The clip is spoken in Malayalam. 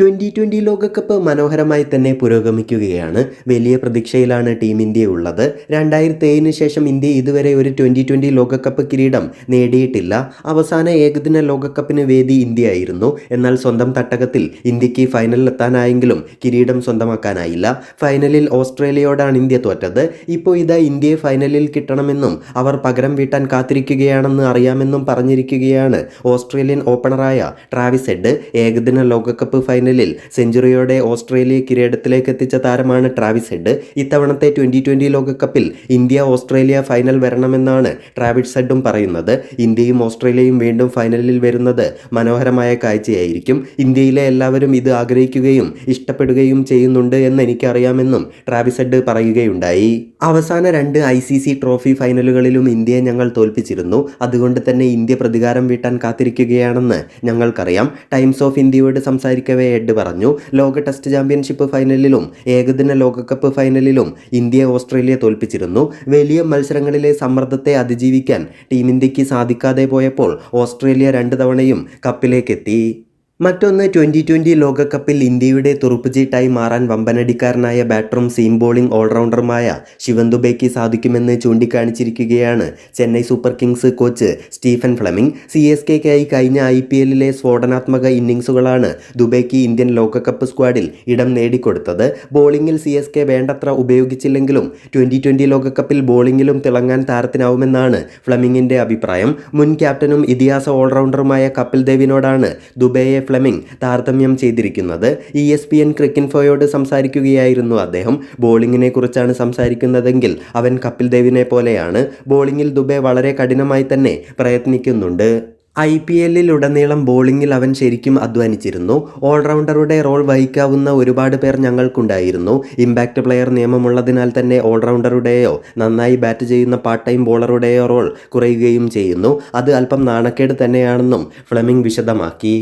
ട്വന്റി ട്വന്റി ലോകകപ്പ് മനോഹരമായി തന്നെ പുരോഗമിക്കുകയാണ്. വലിയ പ്രതീക്ഷയിലാണ് ടീം ഇന്ത്യ ഉള്ളത്. രണ്ടായിരത്തി ഏഴിന് ശേഷം ഇന്ത്യ ഇതുവരെ ഒരു ട്വന്റി ട്വന്റി ലോകകപ്പ് കിരീടം നേടിയിട്ടില്ല. അവസാന ഏകദിന ലോകകപ്പിന് വേദി ഇന്ത്യ ആയിരുന്നു എന്നാൽ സ്വന്തം തട്ടകത്തിൽ ഇന്ത്യയ്ക്ക് ഫൈനലിലെത്താനായെങ്കിലും കിരീടം സ്വന്തമാക്കാനായില്ല. ഫൈനലിൽ ഓസ്ട്രേലിയയോടാണ് ഇന്ത്യ തോറ്റത്. ഇപ്പോൾ ഇതാ ഇന്ത്യയെ ഫൈനലിൽ കിട്ടണമെന്നും അവർ പകരം വീട്ടാൻ കാത്തിരിക്കുകയാണെന്ന് അറിയാമെന്നും പറഞ്ഞിരിക്കുകയാണ് ഓസ്ട്രേലിയൻ ഓപ്പണറായ ട്രാവിസ് ഹെഡ്. ഏകദിന ലോകകപ്പ് ഫൈനലിൽ സെഞ്ചുറിയോടെ ഓസ്ട്രേലിയ കിരീടത്തിലേക്ക് എത്തിച്ച താരമാണ് ട്രാവിസ് ഹെഡ്. ഇത്തവണത്തെ ട്വന്റി ട്വന്റി ലോകകപ്പിൽ ഇന്ത്യ ഓസ്ട്രേലിയ ഫൈനൽ വരണമെന്നാണ് ട്രാവിസ് ഹെഡും പറയുന്നത്. ഇന്ത്യയും ഓസ്ട്രേലിയയും വീണ്ടും ഫൈനലിൽ വരുന്നത് മനോഹരമായ കാഴ്ചയായിരിക്കും. ഇന്ത്യയിലെ എല്ലാവരും ഇത് ആഗ്രഹിക്കുകയും ഇഷ്ടപ്പെടുകയും ചെയ്യുന്നുണ്ട് എന്ന് എനിക്കറിയാമെന്നും ട്രാവിസ് ഹെഡ് പറയുകയുണ്ടായി. അവസാന രണ്ട് ഐ സി സി ട്രോഫി ഫൈനലുകളിലും ഇന്ത്യയെ ഞങ്ങൾ തോൽപ്പിച്ചിരുന്നു. അതുകൊണ്ട് തന്നെ ഇന്ത്യ പ്രതികാരം വീട്ടാൻ കാത്തിരിക്കുകയാണെന്ന് ഞങ്ങൾക്കറിയാം. ടൈംസ് ഓഫ് ഇന്ത്യയോട് സംസാരിക്കവേ ഹെഡ് പറഞ്ഞു. ലോക ടെസ്റ്റ് ചാമ്പ്യൻഷിപ്പ് ഫൈനലിലും ഏകദിന ലോകകപ്പ് ഫൈനലിലും ഇന്ത്യ ഓസ്ട്രേലിയ തോൽപ്പിച്ചിരുന്നു. വലിയ മത്സരങ്ങളിലെ സമ്മർദ്ദത്തെ അതിജീവിക്കാൻ ടീം ഇന്ത്യയ്ക്ക് സാധിക്കാതെ പോയപ്പോൾ ഓസ്ട്രേലിയ രണ്ട് തവണയും കപ്പിലേക്കെത്തി. മറ്റൊന്ന് ട്വന്റി ട്വന്റി ലോകകപ്പിൽ ഇന്ത്യയുടെ തുറുപ്പുചീട്ടായി മാറാൻ വമ്പനടിക്കാരനായ ബാറ്ററും സീം ബോളിംഗ് ഓൾറൗണ്ടറുമായ ശിവൻ സാധിക്കുമെന്ന് ചൂണ്ടിക്കാണിച്ചിരിക്കുകയാണ് Chennai super kings coach Stephen Fleming. C S കെക്കായി കഴിഞ്ഞ ഐ പി എല്ലിലെ സ്ഫോടനാത്മക ഇന്നിങ്സുകളാണ് ദുബൈക്ക് ഇന്ത്യൻ ലോകകപ്പ് സ്ക്വാഡിൽ ഇടം നേടിക്കൊടുത്തത്. ബോളിംഗിൽ സി എസ് കെ വേണ്ടത്ര ഉപയോഗിച്ചില്ലെങ്കിലും ട്വന്റി ട്വന്റി ലോകകപ്പിൽ ബോളിംഗിലും തിളങ്ങാൻ താരത്തിനാവുമെന്നാണ് ഫ്ലമിങ്ങിന്റെ അഭിപ്രായം. മുൻ ക്യാപ്റ്റനും ഇതിഹാസ ഓൾറൗണ്ടറുമായ കപിൽ ദേവിനോടാണ് ദുബൈയെ ഫ്ലെമിംഗ് താരതമ്യം ചെയ്തിരിക്കുന്നത്. ഇ എസ് പി എൻ ക്രിക്കിൻഫോയോട് സംസാരിക്കുകയായിരുന്നു അദ്ദേഹം. ബോളിങ്ങിനെ കുറിച്ചാണ് സംസാരിക്കുന്നതെങ്കിൽ അവൻ കപിൽ ദേവിനെ പോലെയാണ്. ബോളിങ്ങിൽ ദുബെ വളരെ കഠിനമായി തന്നെ പ്രയത്നിക്കുന്നുണ്ട്. ഐ പി എല്ലിൽ ഉടനീളം ബോളിങ്ങിൽ അവൻ ശരിക്കും അധ്വാനിച്ചിരുന്നു. ഓൾറൗണ്ടറുടെ റോൾ വഹിക്കാവുന്ന ഒരുപാട് പേർ ഞങ്ങൾക്കുണ്ടായിരുന്നു. ഇമ്പാക്റ്റ് പ്ലെയർ നിയമമുള്ളതിനാൽ തന്നെ ഓൾറൗണ്ടറുടെയോ നന്നായി ബാറ്റ് ചെയ്യുന്ന പാർട്ട് ടൈം ബോളറുടെയോ റോൾ കുറയുകയും ചെയ്യുന്നു. അത് അല്പം നാണക്കേട് തന്നെയാണെന്നും ഫ്ലെമിംഗ് വിശദമാക്കി.